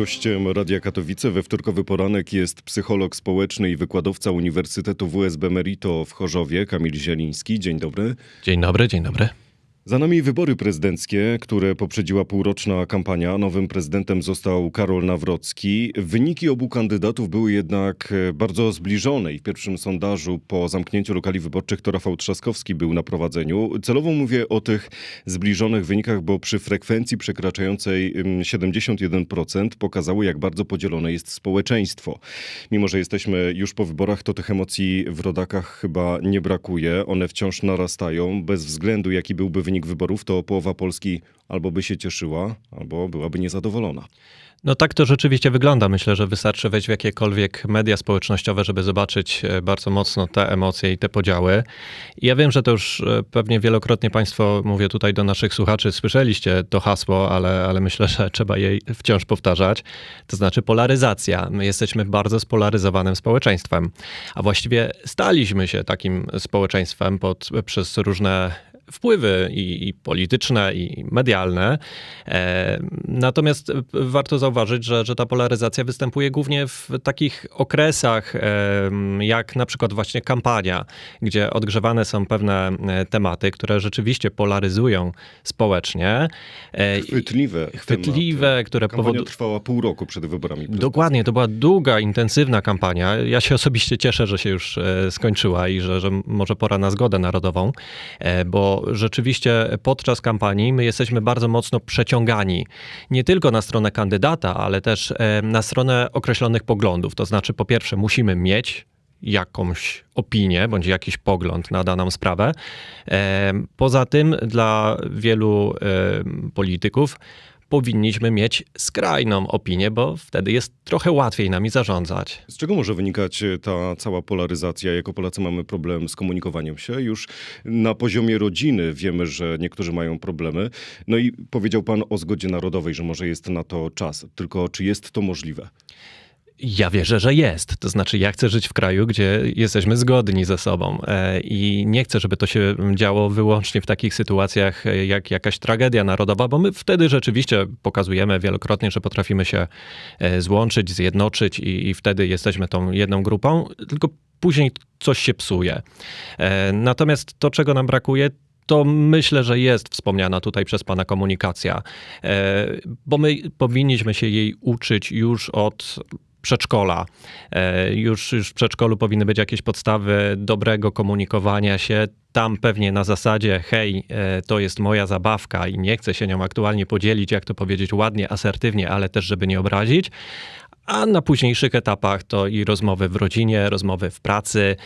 Gościem Radia Katowice we wtorkowy poranek jest psycholog społeczny i wykładowca Uniwersytetu WSB Merito w Chorzowie, Kamil Zieliński. Dzień dobry. Dzień dobry, dzień dobry. Za nami wybory prezydenckie, które poprzedziła półroczna kampania. Nowym prezydentem został Karol Nawrocki. Wyniki obu kandydatów były jednak e, bardzo zbliżone i w pierwszym sondażu po zamknięciu lokali wyborczych to Rafał Trzaskowski był na prowadzeniu. Celowo mówię o tych zbliżonych wynikach, bo przy frekwencji przekraczającej ym, 71% pokazało, jak bardzo podzielone jest społeczeństwo. Mimo, że jesteśmy już po wyborach, to tych emocji w rodakach chyba nie brakuje. One wciąż narastają. Bez względu, jaki byłby wynik wyborów, to połowa Polski albo by się cieszyła, albo byłaby niezadowolona. No tak to rzeczywiście wygląda. Myślę, że wystarczy wejść w jakiekolwiek media społecznościowe, żeby zobaczyć e, bardzo mocno te emocje i te podziały. I ja wiem, że to już e, pewnie wielokrotnie Państwo, mówię tutaj do naszych słuchaczy, słyszeliście to hasło, ale, ale myślę, że trzeba jej wciąż powtarzać. To znaczy polaryzacja. My jesteśmy bardzo spolaryzowanym społeczeństwem, a właściwie staliśmy się takim społeczeństwem pod, przez różne wpływy i, i polityczne, i medialne. E, natomiast warto zauważyć, że, że ta polaryzacja występuje głównie w takich okresach, e, jak na przykład właśnie kampania, gdzie odgrzewane są pewne e, tematy, które rzeczywiście polaryzują społecznie. Chwytliwe. Chwytliwe, tematy. które powodują. trwała pół roku przed wyborami. Dokładnie, to była długa, intensywna kampania. Ja się osobiście cieszę, że się już skończyła i że, że może pora na zgodę narodową, e, rzeczywiście podczas kampanii my jesteśmy bardzo mocno przeciągani. Nie tylko na stronę kandydata, ale też e, na stronę określonych poglądów. To znaczy, po pierwsze, musimy mieć jakąś opinię bądź jakiś pogląd na daną sprawę. E, Poza tym dla wielu e, polityków powinniśmy mieć skrajną opinię, bo wtedy jest trochę łatwiej nami zarządzać. Z czego może wynikać e, ta cała polaryzacja? Jako Polacy mamy problem z komunikowaniem się. Już na poziomie rodziny wiemy, że niektórzy mają problemy. No i powiedział pan o zgodzie narodowej, że może jest na to czas. Tylko czy jest to możliwe? Ja wierzę, że jest. To znaczy, ja chcę żyć w kraju, gdzie jesteśmy zgodni ze sobą e, i nie chcę, żeby to się działo wyłącznie w takich sytuacjach e, jak jakaś tragedia narodowa, bo my wtedy rzeczywiście pokazujemy wielokrotnie, że potrafimy się e, złączyć, zjednoczyć i, i wtedy jesteśmy tą jedną grupą, tylko później coś się psuje. Natomiast to, czego nam brakuje, to myślę, że jest wspomniana tutaj przez Pana komunikacja, bo my powinniśmy się jej uczyć już od przedszkola. E, Już, już w przedszkolu powinny być jakieś podstawy dobrego komunikowania się. Tam pewnie na zasadzie, hej, e, to jest moja zabawka i nie chcę się nią aktualnie podzielić, jak to powiedzieć ładnie, asertywnie, ale też, żeby nie obrazić. A na późniejszych etapach to i rozmowy w rodzinie, rozmowy w pracy.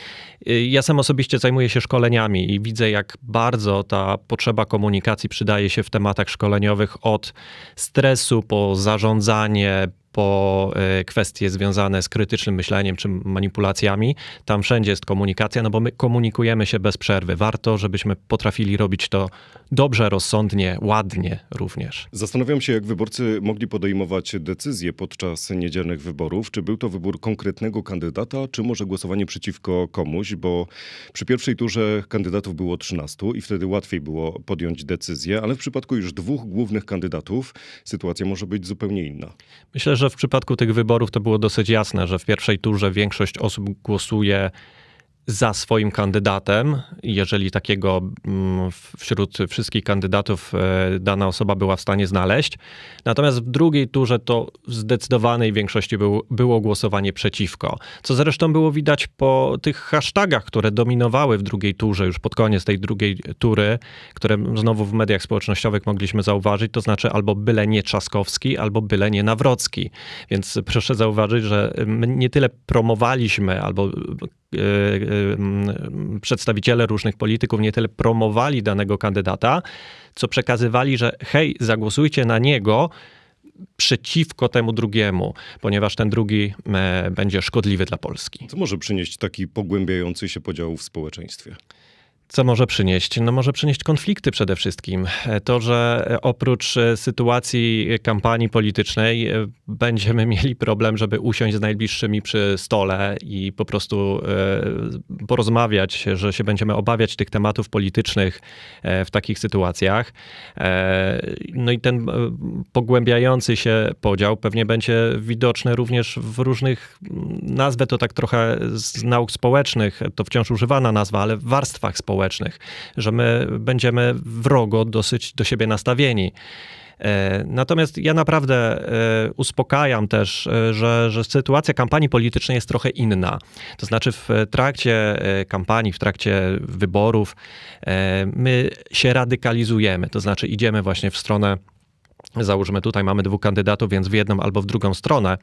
Y, Ja sam osobiście zajmuję się szkoleniami i widzę, jak bardzo ta potrzeba komunikacji przydaje się w tematach szkoleniowych od stresu po zarządzanie, po e, kwestie związane z krytycznym myśleniem czy manipulacjami. Tam wszędzie jest komunikacja, no bo my komunikujemy się bez przerwy. Warto, żebyśmy potrafili robić to dobrze, rozsądnie, ładnie również. Zastanawiam się, jak wyborcy mogli podejmować decyzje podczas niedzielnych wyborów. Czy był to wybór konkretnego kandydata, czy może głosowanie przeciwko komuś? Bo przy pierwszej turze kandydatów było 13 i wtedy łatwiej było podjąć decyzję, ale w przypadku już dwóch głównych kandydatów sytuacja może być zupełnie inna. Myślę, że w przypadku tych wyborów to było dosyć jasne, że w pierwszej turze większość osób głosuje za swoim kandydatem, jeżeli takiego mm, wśród wszystkich kandydatów e, dana osoba była w stanie znaleźć. Natomiast w drugiej turze to w zdecydowanej większości był, było głosowanie przeciwko. Co zresztą było widać po tych hashtagach, które dominowały w drugiej turze, już pod koniec tej drugiej tury, które znowu w mediach społecznościowych mogliśmy zauważyć, to znaczy albo byle nie Trzaskowski, albo byle nie Nawrocki. Więc proszę zauważyć, że nie tyle promowaliśmy albo przedstawiciele różnych polityków nie tyle promowali danego kandydata, co przekazywali, że hej, zagłosujcie na niego przeciwko temu drugiemu, ponieważ ten drugi e, będzie szkodliwy dla Polski. Co może przynieść taki pogłębiający się podział w społeczeństwie? Co może przynieść? No może przynieść konflikty przede wszystkim. To, że oprócz e, sytuacji kampanii politycznej e, będziemy mieli problem, żeby usiąść z najbliższymi przy stole i po prostu e, porozmawiać, że się będziemy obawiać tych tematów politycznych w takich sytuacjach. No i ten pogłębiający się podział pewnie będzie widoczny również w różnych, nazwę to tak trochę z nauk społecznych, to wciąż używana nazwa, ale w warstwach społecznych, że my będziemy wrogo dosyć do siebie nastawieni. E, Natomiast ja naprawdę e, uspokajam też, e, że, że sytuacja kampanii politycznej jest trochę inna. To znaczy, w trakcie kampanii, w trakcie wyborów, my się radykalizujemy. To znaczy, idziemy właśnie w stronę. Załóżmy, tutaj mamy dwóch kandydatów, więc w jedną albo w drugą stronę.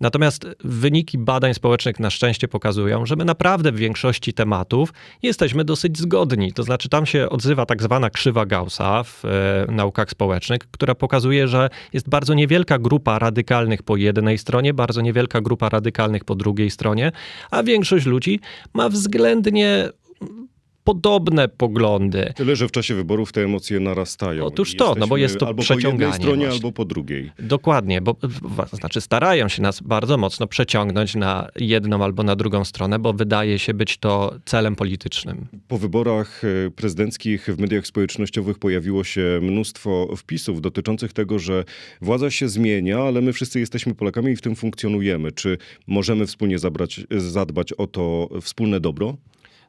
Natomiast wyniki badań społecznych na szczęście pokazują, że my naprawdę w większości tematów jesteśmy dosyć zgodni. To znaczy, tam się odzywa tak zwana krzywa Gaussa w e, naukach społecznych, która pokazuje, że jest bardzo niewielka grupa radykalnych po jednej stronie, bardzo niewielka grupa radykalnych po drugiej stronie, a większość ludzi ma względnie podobne poglądy. Tyle, że w czasie wyborów te emocje narastają. Otóż to, no bo jest to albo po przeciąganie jednej stronie, właśnie. albo po drugiej. Dokładnie, bo znaczy starają się nas bardzo mocno przeciągnąć na jedną albo na drugą stronę, bo wydaje się być to celem politycznym. Po wyborach e, prezydenckich w mediach społecznościowych pojawiło się mnóstwo wpisów dotyczących tego, że władza się zmienia, ale my wszyscy jesteśmy Polakami i w tym funkcjonujemy. Czy możemy wspólnie zabrać, zadbać o to wspólne dobro?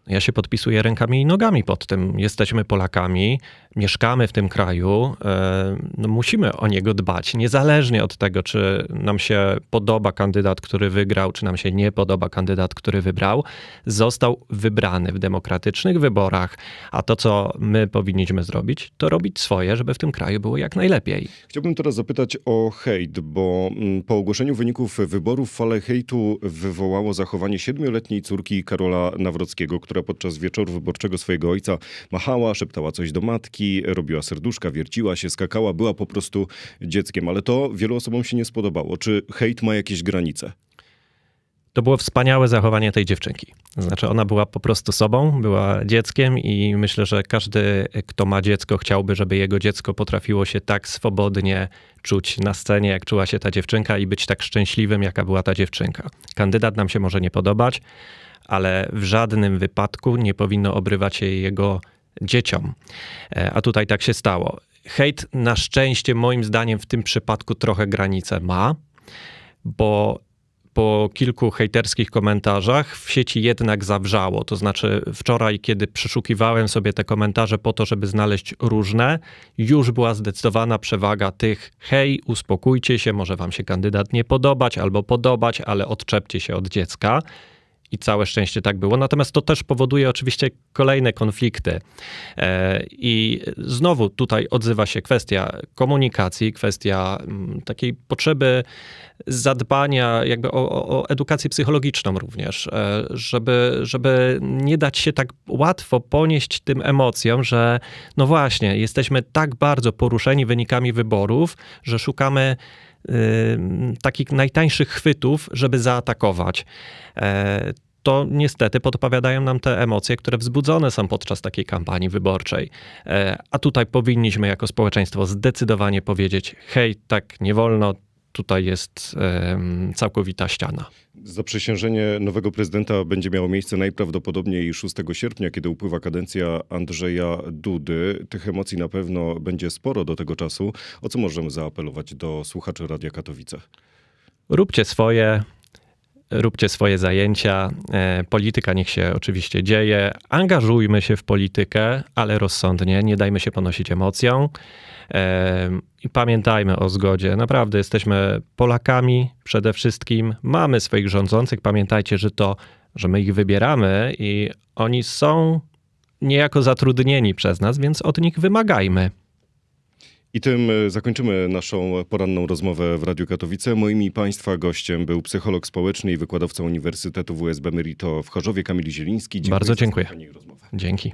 Ja się podpisuję rękami i nogami pod tym. Jesteśmy Polakami, mieszkamy w tym kraju, e, no musimy o niego dbać, niezależnie od tego, czy nam się podoba kandydat, który wygrał, czy nam się nie podoba kandydat, który wybrał. Został wybrany w demokratycznych wyborach, a to, co my powinniśmy zrobić, to robić swoje, żeby w tym kraju było jak najlepiej. Chciałbym teraz zapytać o hejt, bo mm, po ogłoszeniu wyników wyborów falę hejtu wywołało zachowanie siedmioletniej córki Karola Nawrockiego, która podczas wieczoru wyborczego swojego ojca machała, szeptała coś do matki, robiła serduszka, wierciła się, skakała, była po prostu dzieckiem. Ale to wielu osobom się nie spodobało. Czy hejt ma jakieś granice? To było wspaniałe zachowanie tej dziewczynki. Znaczy, ona była po prostu sobą, była dzieckiem, i myślę, że każdy, kto ma dziecko, chciałby, żeby jego dziecko potrafiło się tak swobodnie czuć na scenie, jak czuła się ta dziewczynka, i być tak szczęśliwym, jaka była ta dziewczynka. Kandydat nam się może nie podobać, ale w żadnym wypadku nie powinno obrywać się jego dzieciom. E, A tutaj tak się stało. Hejt na szczęście, moim zdaniem, w tym przypadku trochę granice ma, bo po kilku hejterskich komentarzach w sieci jednak zawrzało. To znaczy, wczoraj, kiedy przeszukiwałem sobie te komentarze po to, żeby znaleźć różne, już była zdecydowana przewaga tych: hej, uspokójcie się, może wam się kandydat nie podobać albo podobać, ale odczepcie się od dziecka. I całe szczęście tak było. Natomiast to też powoduje oczywiście kolejne konflikty. E, I znowu tutaj odzywa się kwestia komunikacji, kwestia mm, takiej potrzeby zadbania jakby o, o, edukację psychologiczną również, e, żeby, żeby nie dać się tak łatwo ponieść tym emocjom, że no właśnie, jesteśmy tak bardzo poruszeni wynikami wyborów, że szukamy takich najtańszych chwytów, żeby zaatakować. E, to niestety podpowiadają nam te emocje, które wzbudzone są podczas takiej kampanii wyborczej. E, A tutaj powinniśmy jako społeczeństwo zdecydowanie powiedzieć: hej, tak nie wolno, tutaj jest całkowita ściana. Zaprzysiężenie nowego prezydenta będzie miało miejsce najprawdopodobniej 6 sierpnia, kiedy upływa kadencja Andrzeja Dudy. Tych emocji na pewno będzie sporo do tego czasu. O co możemy zaapelować do słuchaczy Radia Katowice? Róbcie swoje. Róbcie swoje zajęcia. E, Polityka niech się oczywiście dzieje. Angażujmy się w politykę, ale rozsądnie. Nie dajmy się ponosić emocjom. E, I pamiętajmy o zgodzie. Naprawdę jesteśmy Polakami przede wszystkim. Mamy swoich rządzących. Pamiętajcie, że to, że my ich wybieramy i oni są niejako zatrudnieni przez nas, więc od nich wymagajmy. I tym e, zakończymy naszą poranną rozmowę w Radiu Katowice. Moim i Państwa gościem był psycholog społeczny i wykładowca Uniwersytetu WSB Merito w Chorzowie Kamil Zieliński. Bardzo za dziękuję. i rozmowę. Dzięki.